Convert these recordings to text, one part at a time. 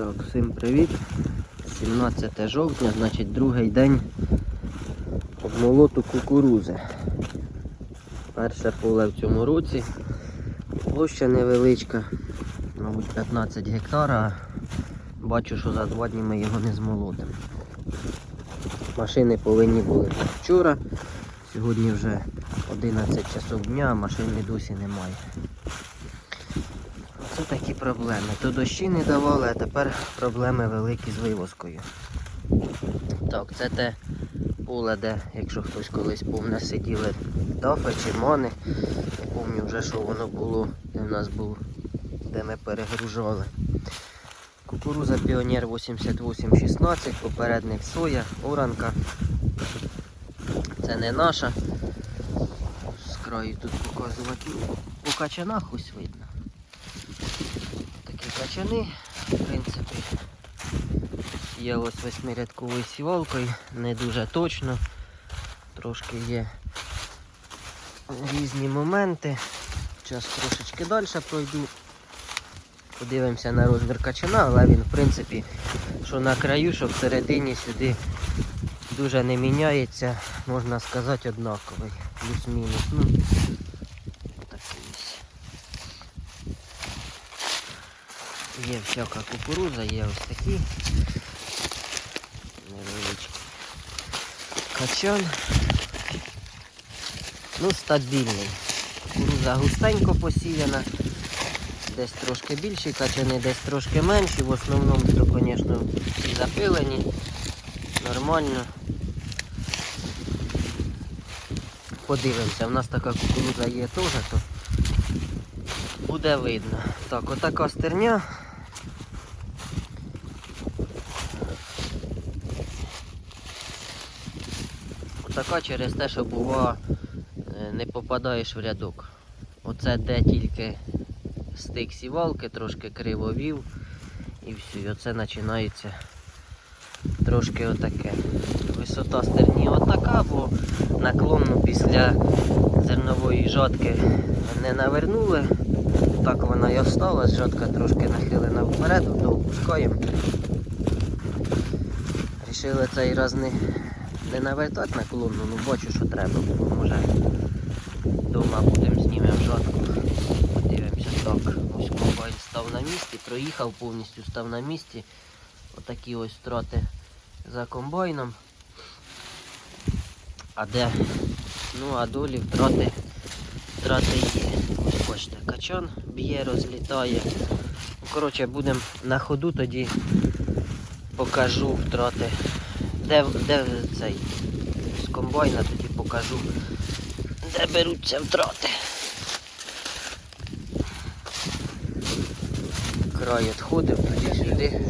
Так, всім привіт. 17 жовтня, значить другий день обмолоту кукурузи. Перше поле в цьому році. Площа невеличка, мабуть 15 гектара. Бачу, що за два дні ми його не змолотимо. Машини повинні були вчора. Сьогодні вже 11 часов дня, машини досі немає. Це такі проблеми. То дощі не давали, а тепер проблеми великі з вивозкою. Так, це те поле, де, якщо хтось колись повне сиділи дафи чи мони. Не пам'ятаю вже, що воно було, де в нас був, де ми перегружали. Кукуруза Піонер 8816, попередник соя, оранка. Це не наша. З краю тут показувати. По качанах ось. Качани, в принципі. Є ось восьмирядковою сівалкою, не дуже точно. Трошки є різні моменти. Зараз трошечки далі пройду. Подивимося на розмір качана, але він в принципі, що на краю, що всередині сюди дуже не міняється, можна сказати, однаковий. Плюс-мінус. Ну, такий ось. Є всяка кукуруза, є ось такі. Качан. Ну, стабільний. Кукуруза густенько посіяна. Десь трошки більші качани, десь трошки менші. В основному, то, звісно, запилені. Нормально. Подивимося, в нас така кукурудза є теж, то буде видно. Так, отака стерня. Отака через те, що бува е, не попадаєш в рядок. Оце де тільки стик сівалки, трошки криво вів і все, і оце починається трошки отаке. Висота стерні отака, бо наклонну після зернової жатки не навернули. Так вона і осталась, жатка трошки нахилена вперед, то опускаємо. Рішили цей раз не, не навертати наклонну, ну бачу, що треба було. Може вдома будемо знімемо жатку. Подивимося так. Ось комбайн став на місці, проїхав повністю, став на місці. Отакі ось втрати за комбайном. А де? Ну а долі втрати, втрати є. Ось бачите, качан б'є, розлітає. Ну, Коротше, будемо на ходу тоді покажу втрати. Де, де цей з комбайна тоді покажу, де беруться втрати. Край відходив тоді сюди.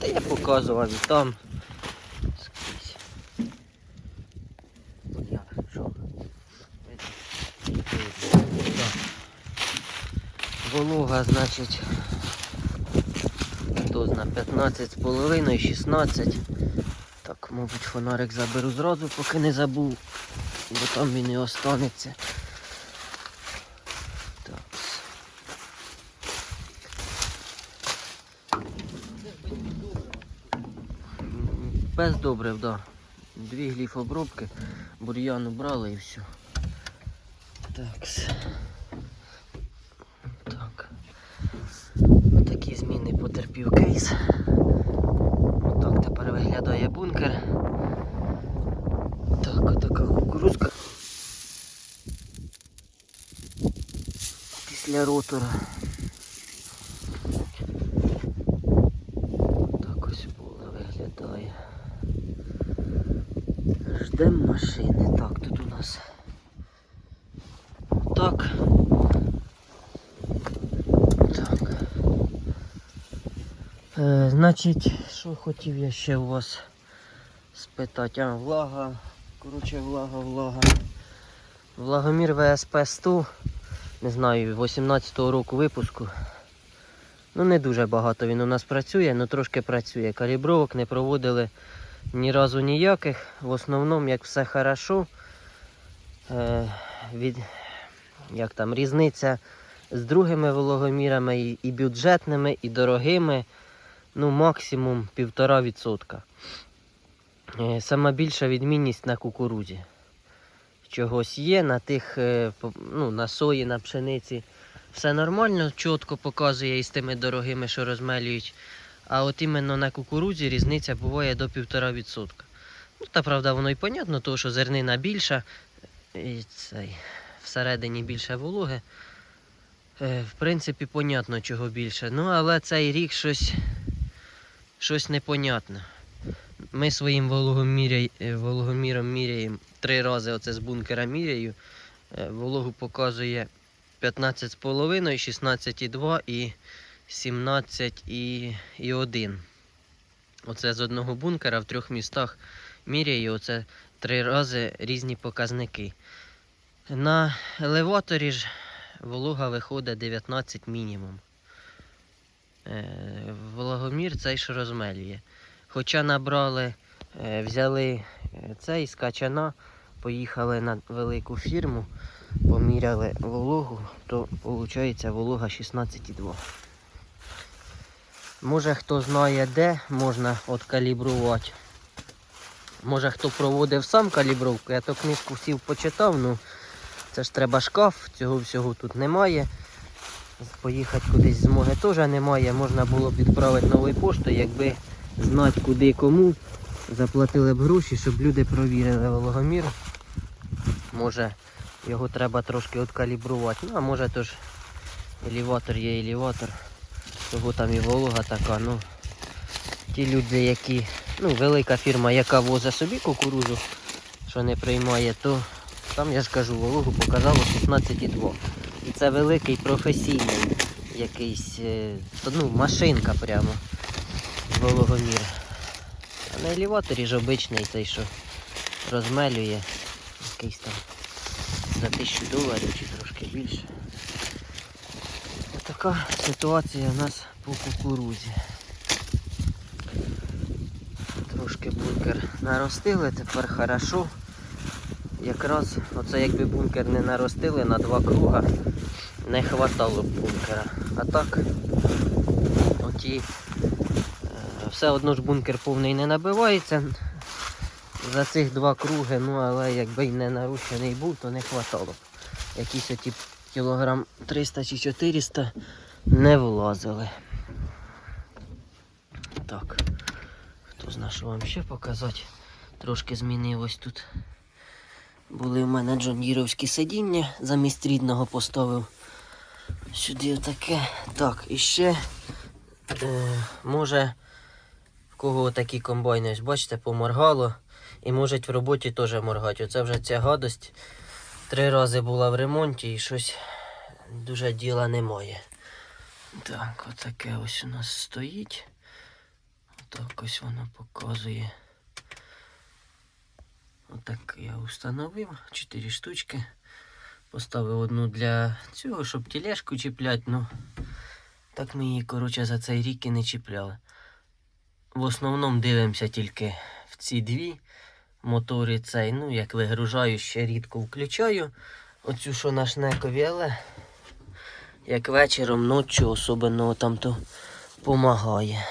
Та я показував і там. Волога, значить, хто зна 15 з половиною, 16. Так, мабуть, фонарик заберу зразу, поки не забув, бо там він і останеться. Так. Без добрив, да. Дві гліфобробки, бур'ян убрали і все. Так. Так. Такі зміни потерпів кейс. Отак тепер виглядає бункер. Так, отака кукурузка. Після ротора. Так ось поле виглядає. Ждем машини. Так, тут у нас так. Так. Е, значить, що хотів я ще у вас спитати, а влага, коротше, влага, влага. Влагомір ВСП 100, не знаю, 18-го року випуску. Ну не дуже багато він у нас працює, але трошки працює. Калібровок не проводили ні разу ніяких. В основному, як все хорошо, е, від, як там різниця з другими вологомірами, і, і бюджетними, і дорогими. Ну, максимум 1,5%. Е, Сама більша відмінність на кукурудзі. Чогось є, на тих, е, ну, на сої, на пшениці. Все нормально, чітко показує із тими дорогими, що розмелюють. А от іменно на кукурудзі різниця буває до 1,5%. Ну, та правда, воно і понятно, тому що зернина більша, і цей, всередині більше вологи. Е, в принципі, понятно, чого більше. Ну, але цей рік щось, щось непонятне. Ми своїм е, вологоміром міряємо три рази оце з бункера міряю. Е, Вологу показує 15,5, 16,2 і 17,1. Оце з одного бункера в трьох містах міряю. Оце три рази різні показники. На елеваторі ж волога виходить 19 мінімум. Е, Вологомір цей що розмелює. Хоча набрали, е, взяли е, цей з качана, поїхали на велику фірму, поміряли вологу, то виходить волога 16,2. Може хто знає де можна откалібрувати. Може хто проводив сам калібровку, я то книжку сів почитав, ну це ж треба шкаф, цього всього тут немає. Поїхати кудись змоги теж немає. Можна було б відправити новою поштою, якби знати куди кому. Заплатили б гроші, щоб люди провірили вологомір. Може його треба трошки откалібрувати. Ну а може то ж елеватор є елеватор. Того там і волога така. Ну, ті люди, які, ну, велика фірма, яка возить собі кукурузу, що не приймає, то там я ж кажу, вологу показало 16,2. І це великий професійний якийсь, е, ну, машинка прямо вологомір. А на елеваторі ж обичний цей, що розмелює якийсь там за тисячу доларів чи трошки більше. Така ситуація у нас по кукурузі. Трошки бункер наростили, тепер хорошо. Якраз оце якби бункер не наростили на два круга, не хватало б бункера. А так, оті, е, все одно ж бункер повний не набивається. За цих два круги, ну але якби й не нарощений був, то не хватало б. Якісь оті кілограм 300 чи 400 не влазили. Так, хто знає, що вам ще показати. Трошки змінилось тут. Були в мене джондіровські сидіння, замість рідного поставив сюди таке. Так, і ще е, може в кого такі комбайни, бачите, поморгало. І може в роботі теж моргати. Оце вже ця гадость. Три рази була в ремонті і щось дуже діла немає. Так, отаке ось у нас стоїть. Отак ось воно показує. Отак я установив. Чотири штучки. Поставив одну для цього, щоб тележку чіпляти. Ну, так ми її, коротше, за цей рік і не чіпляли. В основному дивимося тільки в ці дві мотори цей. Ну, як вигружаю, ще рідко включаю. Оцю, що на шнекові, але як вечором, ночі, особливо там то помагає.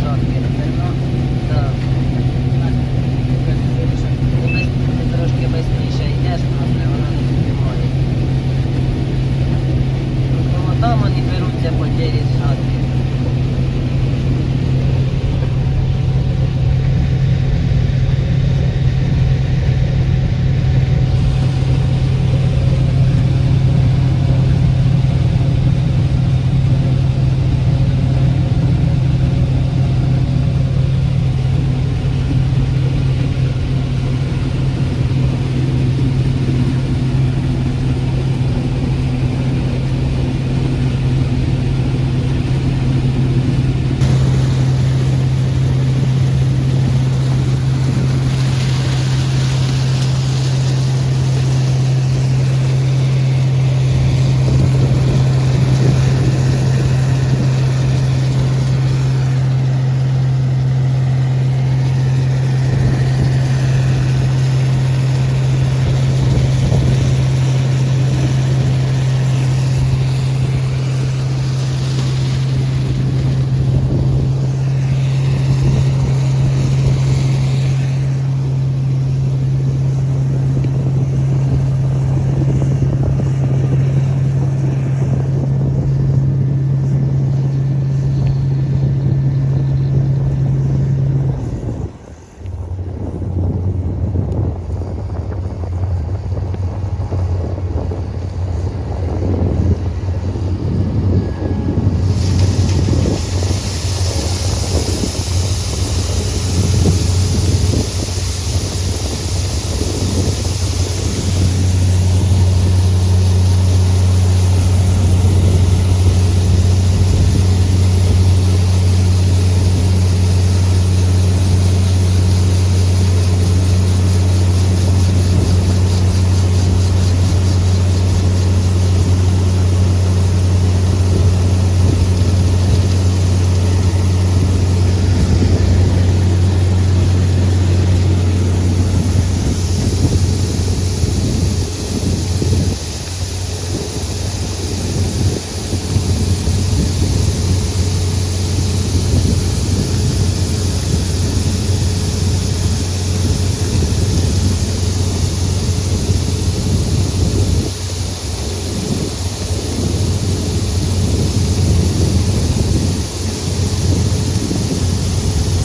Schaden hier im Fenster.